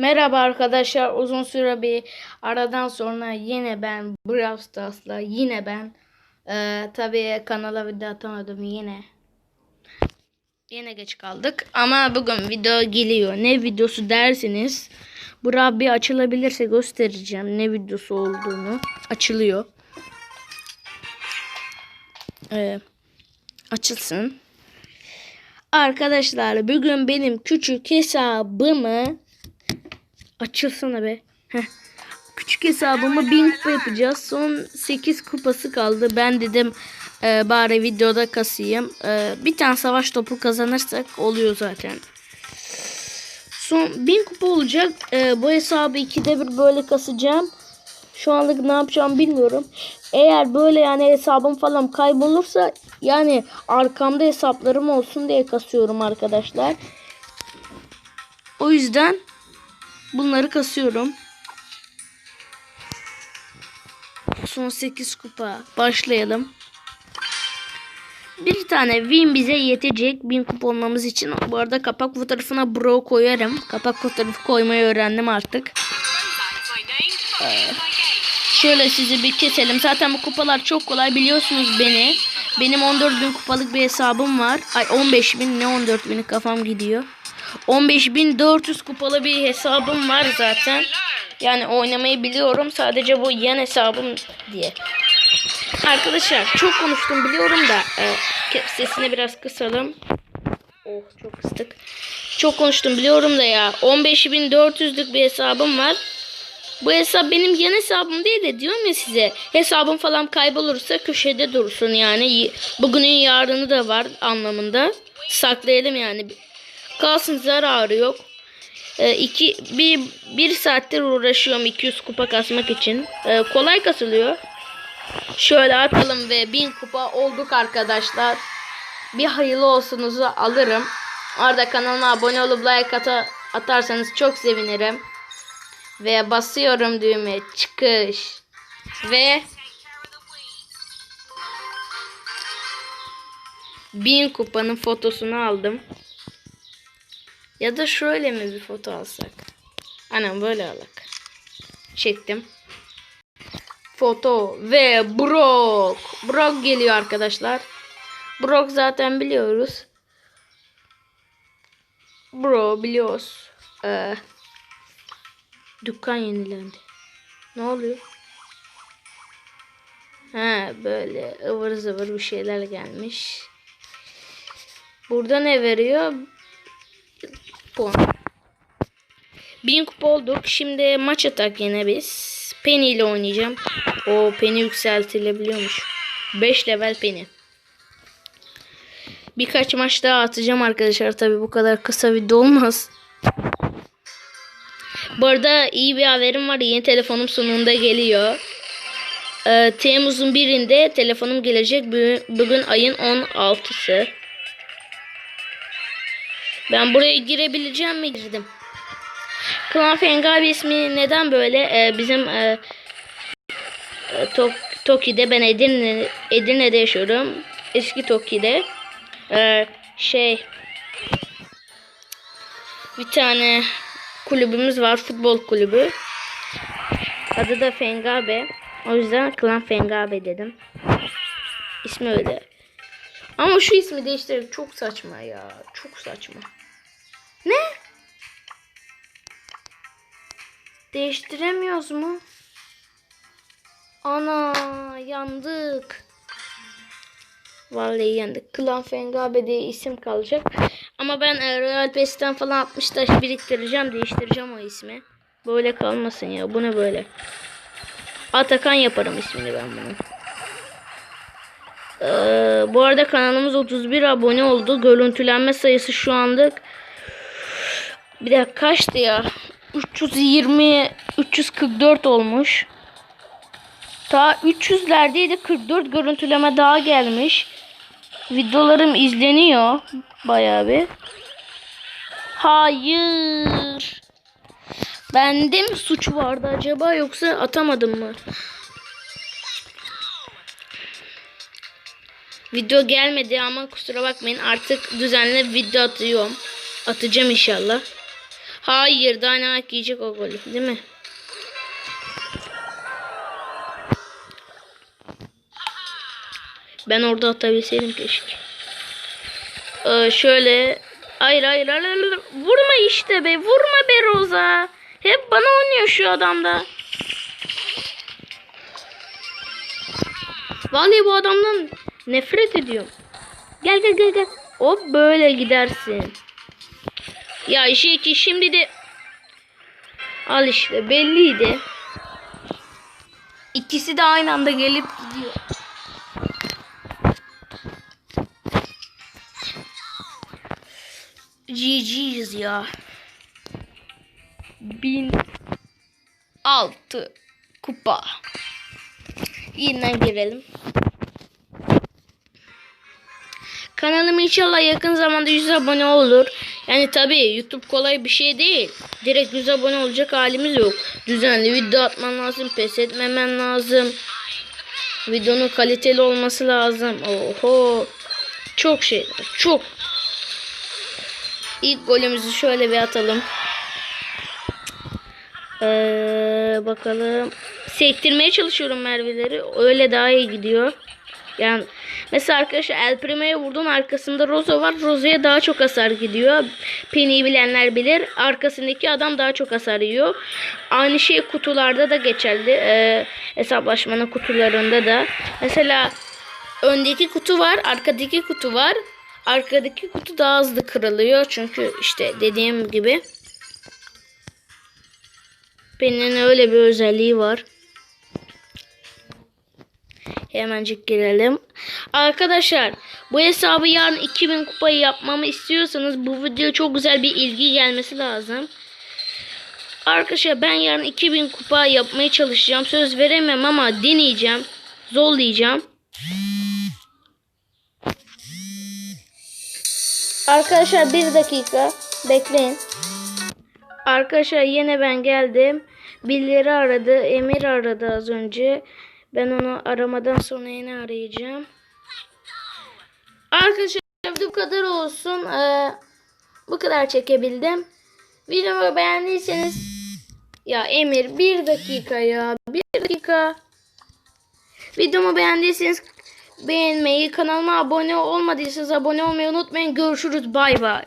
Merhaba arkadaşlar. Uzun süre bir aradan sonra yine ben Brawl Stars'la yine ben Ee, tabii kanala video atamadım yine. Yine geç kaldık ama bugün video geliyor. Ne videosu dersiniz? Bu Rabbi açılabilirse göstereceğim ne videosu olduğunu. Açılıyor. Ee, açılsın. Arkadaşlar bugün benim küçük hesabımı Açılsana be. Heh. Küçük hesabımı 1000 kupa yapacağız. Son 8 kupası kaldı. Ben dedim e, bari videoda kasayım. E, bir tane savaş topu kazanırsak oluyor zaten. Son 1000 kupa olacak. E, bu hesabı ikide bir böyle kasacağım. Şu anlık ne yapacağım bilmiyorum. Eğer böyle yani hesabım falan kaybolursa yani arkamda hesaplarım olsun diye kasıyorum arkadaşlar. O yüzden Bunları kasıyorum. Son 8 kupa. Başlayalım. Bir tane win bize yetecek 1000 kupa olmamız için. Bu arada kapak fotoğrafına bro koyarım. Kapak fotoğrafı koymayı öğrendim artık. Ee, şöyle sizi bir keselim. Zaten bu kupalar çok kolay biliyorsunuz beni. Benim 14 bin kupalık bir hesabım var. Ay 15 bin ne 14 bini kafam gidiyor. 15.400 kupalı bir hesabım var zaten. Yani oynamayı biliyorum. Sadece bu yan hesabım diye. Arkadaşlar çok konuştum biliyorum da e, sesini biraz kısalım. Oh çok kıstık. Çok konuştum biliyorum da ya. 15.400'lük bir hesabım var. Bu hesap benim yan hesabım değil de diyorum ya size. Hesabım falan kaybolursa köşede dursun yani. Bugünün yarını da var anlamında. Saklayalım yani kalsın zararı yok. E, iki, bir, bir saattir uğraşıyorum 200 kupa kasmak için. E, kolay kasılıyor. Şöyle atalım ve 1000 kupa olduk arkadaşlar. Bir hayırlı olsunuzu alırım. Arada kanalıma abone olup like ata, atarsanız çok sevinirim. Ve basıyorum düğme çıkış. Ve 1000 kupanın fotosunu aldım. Ya da şöyle mi bir foto alsak? Anam böyle alak. Çektim. Foto ve Brock. Brock geliyor arkadaşlar. Brock zaten biliyoruz. Bro biliyoruz. Ee, dükkan yenilendi. Ne oluyor? Ha böyle ıvır zıvır bir şeyler gelmiş. Burada ne veriyor? Puan. 1000 kupa olduk. Şimdi maç atak yine biz. Penny ile oynayacağım. O Penny yükseltilebiliyormuş. 5 level Penny. Birkaç maç daha atacağım arkadaşlar. Tabi bu kadar kısa video olmaz. Bu arada iyi bir haberim var. Yeni telefonum sonunda geliyor. Ee, Temmuz'un birinde telefonum gelecek. Bugün ayın 16'sı. Ben buraya girebileceğim mi? Girdim. Klan Fengabi ismi neden böyle? Ee, bizim e, e, Tok Toki'de ben Edirne, Edirne'de yaşıyorum. Eski Toki'de. Ee, şey bir tane kulübümüz var. Futbol kulübü. Adı da Fengabe. O yüzden Klan Fengabe dedim. İsmi öyle. Ama şu ismi değiştirip çok saçma ya. Çok saçma. Değiştiremiyoruz mu? Ana yandık. Vallahi yandık. Klan Fengabe diye isim kalacak. Ama ben e, Royal Pass'ten falan 60 taş biriktireceğim. Değiştireceğim o ismi. Böyle kalmasın ya. Bu ne böyle? Atakan yaparım ismini ben bunun. Ee, bu arada kanalımız 31 abone oldu. Görüntülenme sayısı şu anlık bir dakika kaçtı ya? 320 344 olmuş. Ta 300'lerdeydi 44 görüntüleme daha gelmiş. Videolarım izleniyor bayağı bir. Hayır. Bende mi suç vardı acaba yoksa atamadım mı? Video gelmedi ama kusura bakmayın artık düzenli video atıyorum. Atacağım inşallah. Hayır Dynamite yiyecek o golü değil mi? Ben orada atabilseydim keşke. Ee, şöyle. Hayır hayır hayır. hayır. Vurma işte be. Vurma be Roza. Hep bana oynuyor şu adamda. Vallahi bu adamdan nefret ediyorum. Gel gel gel gel. Hop böyle gidersin. Ya işi ki şimdi de al işte belliydi. İkisi de aynı anda gelip gidiyor. GG'yiz ya. Bin altı kupa. Yeniden girelim. Kanalım inşallah yakın zamanda 100 abone olur. Yani tabii YouTube kolay bir şey değil. Direkt 100 abone olacak halimiz yok. Düzenli video atman lazım. Pes etmemen lazım. Videonun kaliteli olması lazım. Oho. Çok şey. Çok. İlk golümüzü şöyle bir atalım. Ee, bakalım. Sektirmeye çalışıyorum merveleri. Öyle daha iyi gidiyor. Yani mesela arkadaşlar El Primo'ya vurdun arkasında Rosa var. Rosa'ya daha çok hasar gidiyor. Penny'i bilenler bilir. Arkasındaki adam daha çok hasar yiyor. Aynı şey kutularda da geçerli. Ee, hesaplaşmanın kutularında da. Mesela öndeki kutu var. Arkadaki kutu var. Arkadaki kutu daha hızlı kırılıyor. Çünkü işte dediğim gibi. Penny'nin öyle bir özelliği var. Hemencik girelim. Arkadaşlar bu hesabı yarın 2000 kupayı yapmamı istiyorsanız bu videoya çok güzel bir ilgi gelmesi lazım. Arkadaşlar ben yarın 2000 kupa yapmaya çalışacağım. Söz veremem ama deneyeceğim. Zorlayacağım. Arkadaşlar bir dakika bekleyin. Arkadaşlar yine ben geldim. Birileri aradı. Emir aradı az önce. Ben onu aramadan sonra yine arayacağım. Arkadaşlar bu kadar olsun. Ee, bu kadar çekebildim. Videomu beğendiyseniz ya Emir bir dakika ya bir dakika. Videomu beğendiyseniz beğenmeyi, kanalıma abone olmadıysanız abone olmayı unutmayın. Görüşürüz. Bay bay.